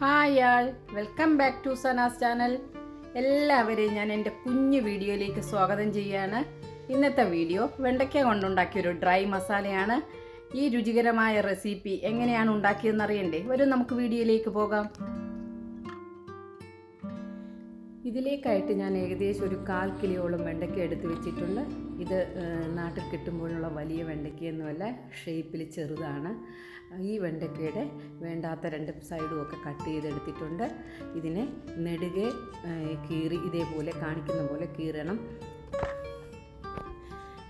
Hi all. Welcome back to Sana's channel. എല്ലാവരെയും ഞാൻ എന്റെ കുഞ്ഞു വീഡിയോയിലേക്ക് സ്വാഗതം ചെയ്യുകയാണ്. ഇന്നത്തെ വീഡിയോ വെണ്ടയ്ക്ക കൊണ്ടുണ്ടാക്കിയൊരു ഡ്രൈ മസാലയാണ്. ഈ രുചികരമായ റെസിപ്പി എങ്ങനെയാണ് ഉണ്ടാക്കിയതെന്ന് അറിയണ്ടേ? വരും നമുക്ക് വീഡിയോയിലേക്ക് പോകാം. ഇതിലേക്കായിട്ട് ഞാൻ ഏകദേശം ഒരു കാൽ കിലോയോളം വെണ്ടയ്ക്ക എടുത്ത് വെച്ചിട്ടുണ്ട്. ഇത് നാട്ടിൽ കിട്ടുമ്പോഴുള്ള വലിയ വെണ്ടയ്ക്കയൊന്നുമല്ല ഷേപ്പിൽ ചെറുതാണ്. ഈ വെണ്ടയ്ക്കയുടെ വേണ്ടാത്ത രണ്ട് സൈഡും ഒക്കെ കട്ട് ചെയ്തെടുത്തിട്ടുണ്ട്. ഇതിനെ നെടുകെ കീറി ഇതേപോലെ കാണിക്കുന്ന പോലെ കീറണം.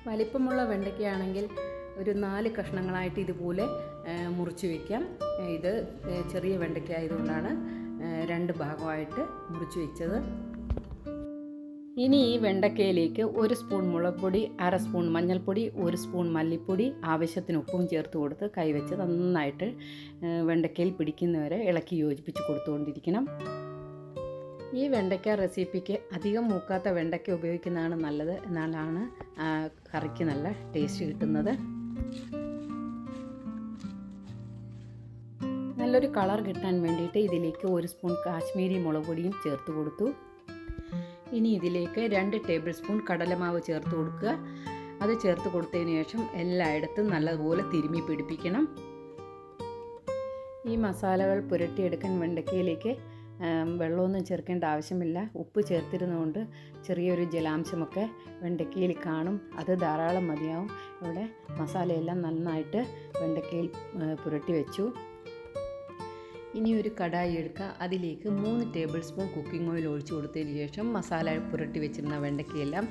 വലിപ്പമുള്ള വെണ്ടയ്ക്കയാണെങ്കിൽ ഒരു നാല് കഷ്ണങ്ങളായിട്ട് ഇതുപോലെ മുറിച്ച് വയ്ക്കാം ഇത് ചെറിയ വെണ്ടയ്ക്ക ആയതുകൊണ്ടാണ്. രണ്ട് ഭാഗമായിട്ട് മുറിച്ച് വെച്ചത്. ഇനി ഈ വെണ്ടക്കയിലേക്ക് ഒരു സ്പൂൺ മുളകുപൊടി അര സ്പൂൺ മഞ്ഞൾപ്പൊടി ഒരു സ്പൂൺ മല്ലിപ്പൊടി ആവശ്യത്തിന് ഉപ്പും ചേർത്ത് കൊടുത്ത് കൈവച്ച് നന്നായിട്ട് വെണ്ടക്കയിൽ പിടിക്കുന്നവരെ ഇളക്കി യോജിപ്പിച്ച് കൊടുത്തുകൊണ്ടിരിക്കണം. ഈ വെണ്ടയ്ക്ക റെസിപ്പിക്ക് അധികം മൂക്കാത്ത വെണ്ടയ്ക്ക ഉപയോഗിക്കുന്നതാണ് നല്ലത് എന്നാലാണ് കറിക്ക് നല്ല ടേസ്റ്റ് കിട്ടുന്നത്. നല്ലൊരു കളർ കിട്ടാൻ വേണ്ടിയിട്ട് ഇതിലേക്ക് ഒരു സ്പൂൺ കാശ്മീരി മുളക് പൊടിയും ചേർത്ത് കൊടുത്തു. ഇനി ഇതിലേക്ക് രണ്ട് ടേബിൾ സ്പൂൺ കടലമാവ് ചേർത്ത് കൊടുക്കുക. അത് ചേർത്ത് കൊടുത്തതിന് ശേഷം എല്ലായിടത്തും നല്ലതുപോലെ തിരുമ്മി പിടിപ്പിക്കണം. ഈ മസാലകൾ പുരട്ടിയെടുക്കാൻ വെണ്ടയ്ക്കയിലേക്ക് ആം, വെള്ളമൊന്നും ചേർക്കേണ്ട ആവശ്യമില്ല. ഉപ്പ് ചേർത്തിരുന്നതുകൊണ്ട് ചെറിയൊരു ജലാംശമൊക്കെ വെണ്ടയ്ക്കയിൽ കാണും. അത് ധാരാളം മതിയാവും. ഇവിടെ മസാലയെല്ലാം നന്നായിട്ട് വെണ്ടയ്ക്കയിൽ പുരട്ടി വെച്ചു. ഇനി ഒരു കടായി എടുക്കുക. അതിലേക്ക് മൂന്ന് ടേബിൾ സ്പൂൺ കുക്കിംഗ് ഓയിൽ ഒഴിച്ചു കൊടുത്തതിന് ശേഷം മസാല പുരട്ടി വെച്ചിരുന്ന വെണ്ടയ്ക്കയെല്ലാം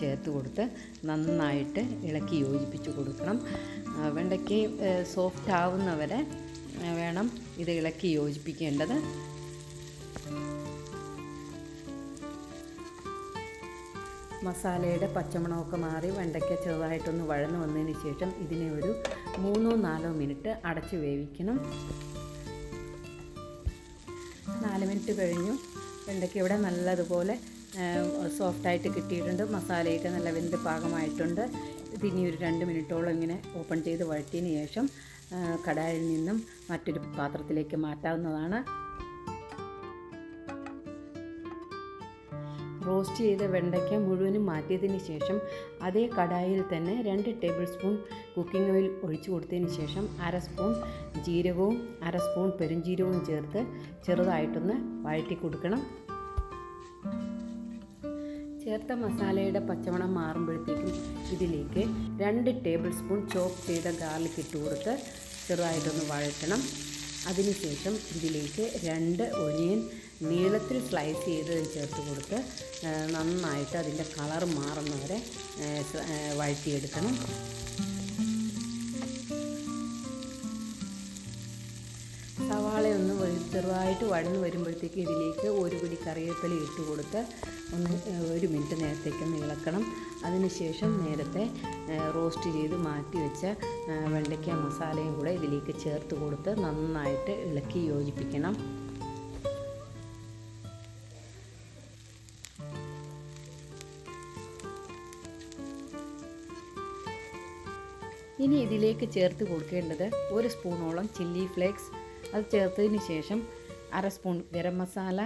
ചേർത്ത് കൊടുത്ത് നന്നായിട്ട് ഇളക്കി യോജിപ്പിച്ച് കൊടുക്കണം. വെണ്ടയ്ക്ക സോഫ്റ്റ് ആവുന്നവരെ വേണം ഇത് ഇളക്കി യോജിപ്പിക്കേണ്ടത്. മസാലയുടെ പച്ചമണമൊക്കെ മാറി വെണ്ടയ്ക്ക ചെറുതായിട്ടൊന്ന് വഴന്നു വന്നതിന് ശേഷം ഇതിനെ ഒരു മൂന്നോ നാലോ മിനിറ്റ് അടച്ച് വേവിക്കണം. നാല് മിനിറ്റ് കഴിഞ്ഞു. വെണ്ടയ്ക്ക ഇവിടെ നല്ലതുപോലെ സോഫ്റ്റായിട്ട് കിട്ടിയിട്ടുണ്ട്. മസാലയൊക്കെ നല്ല വെന്ത് പാകമായിട്ടുണ്ട്. ഇതിനി ഒരു രണ്ട് മിനിറ്റോളം ഇങ്ങനെ ഓപ്പൺ ചെയ്ത് വഴറ്റിയതിന് ശേഷം കടായിൽ നിന്നും മറ്റൊരു പാത്രത്തിലേക്ക് മാറ്റാവുന്നതാണ്. റോസ്റ്റ് ചെയ്ത വെണ്ടയ്ക്ക മുഴുവനും മാറ്റിയതിന് ശേഷം അതേ കടായിൽ തന്നെ രണ്ട് ടേബിൾ സ്പൂൺ കുക്കിംഗ് ഓയിൽ ഒഴിച്ചു കൊടുത്തതിന് ശേഷം അര സ്പൂൺ ജീരകവും അര സ്പൂൺ പെരുംജീരകവും ചേർത്ത് ചെറുതായിട്ടൊന്ന് വഴറ്റി കൊടുക്കണം. ചേർത്ത മസാലയുടെ പച്ചമണം മാറുമ്പോഴത്തേക്കും ഇതിലേക്ക് രണ്ട് ടേബിൾ സ്പൂൺ ചോപ്പ് ചെയ്ത ഗാർലിക് ഇട്ട് കൊടുത്ത് ചെറുതായിട്ടൊന്ന് വഴറ്റണം. അതിനുശേഷം ഇതിലേക്ക് രണ്ട് ഒനിയൻ നീളത്തിൽ സ്ലൈസ് ചെയ്ത് ചേർത്ത് കൊടുത്ത് നന്നായിട്ട് അതിന്റെ കളർ മാറുന്നവരെ വഴറ്റിയെടുക്കണം. സവാളയൊന്ന് ചെറുതായിട്ട് വഴന്ന് വരുമ്പോഴത്തേക്ക് ഇതിലേക്ക് ഒരു പിടി കറിവേപ്പില ഇട്ട് കൊടുത്ത് ഒന്ന് ഒരു മിനിറ്റ് നേരത്തേക്കൊന്ന് ഇളക്കണം. അതിനുശേഷം നേരത്തെ റോസ്റ്റ് ചെയ്ത് മാറ്റി വെച്ച വെണ്ടയ്ക്ക മസാലയും കൂടെ ഇതിലേക്ക് ചേർത്ത് കൊടുത്ത് നന്നായിട്ട് ഇളക്കി യോജിപ്പിക്കണം. ഇനി ഇതിലേക്ക് ചേർത്ത് കൊടുക്കേണ്ടത് ഒരു സ്പൂണോളം ചില്ലി ഫ്ലേക്സ്. അത് ചേർത്തതിന് ശേഷം അര സ്പൂൺ ഗരം മസാല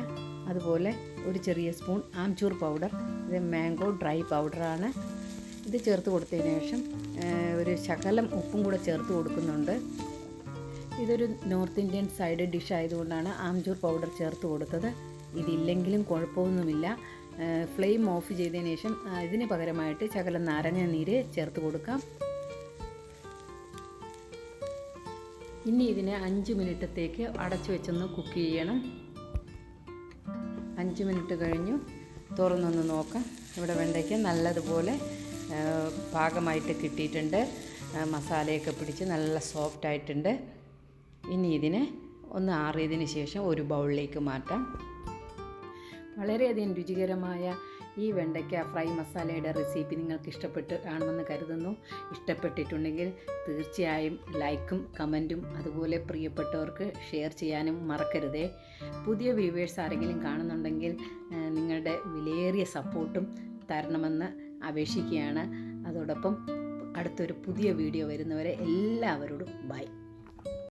അതുപോലെ ഒരു ചെറിയ സ്പൂൺ ആംചൂർ പൗഡർ ഇത് മാംഗോ ഡ്രൈ പൗഡറാണ്. ഇത് ചേർത്ത് കൊടുത്തതിന് ശേഷം ഒരു ശകലം ഉപ്പും കൂടെ ചേർത്ത് കൊടുക്കുന്നുണ്ട്. ഇതൊരു നോർത്ത് ഇന്ത്യൻ സൈഡ് ഡിഷ് ആയതുകൊണ്ടാണ് ആംചൂർ പൗഡർ ചേർത്ത് കൊടുത്തത്. ഇതില്ലെങ്കിലും കുഴപ്പമൊന്നുമില്ല. ഫ്ലെയിം ഓഫ് ചെയ്തതിന് ശേഷം ഇതിന് പകരമായിട്ട് ശകലം നാരങ്ങ നീര് ചേർത്ത് കൊടുക്കാം. ഇനി ഇതിനെ അഞ്ച് മിനിറ്റത്തേക്ക് അടച്ചു വെച്ചൊന്ന് കുക്ക് ചെയ്യണം. അഞ്ച് മിനിറ്റ് കഴിഞ്ഞു. തുറന്നൊന്ന് നോക്കാം. ഇവിടെ വെണ്ടയ്ക്ക് നല്ലതുപോലെ പാകമായിട്ട് കിട്ടിയിട്ടുണ്ട്. മസാലയൊക്കെ പിടിച്ച് നല്ല സോഫ്റ്റ് ആയിട്ടുണ്ട്. ഇനി ഇതിനെ ഒന്ന് ആറിയതിന് ശേഷം ഒരു ബൗളിലേക്ക് മാറ്റാം. വളരെയധികം രുചികരമായ ഈ വെണ്ടയ്ക്ക ഫ്രൈ മസാലയുടെ റെസിപ്പി നിങ്ങൾക്ക് ഇഷ്ടപ്പെട്ട് കാണുമെന്ന് കരുതുന്നു. ഇഷ്ടപ്പെട്ടിട്ടുണ്ടെങ്കിൽ തീർച്ചയായും ലൈക്കും കമന്റും അതുപോലെ പ്രിയപ്പെട്ടവർക്ക് ഷെയർ ചെയ്യാനും മറക്കരുതേ. പുതിയ വ്യൂവേഴ്സ് ആരെങ്കിലും കാണുന്നുണ്ടെങ്കിൽ നിങ്ങളുടെ വിലയേറിയ സപ്പോർട്ടും തരണമെന്ന് അപേക്ഷിക്കുകയാണ്. അതോടൊപ്പം അടുത്തൊരു പുതിയ വീഡിയോ വരുന്നവരെ എല്ലാവരോടും ബൈ.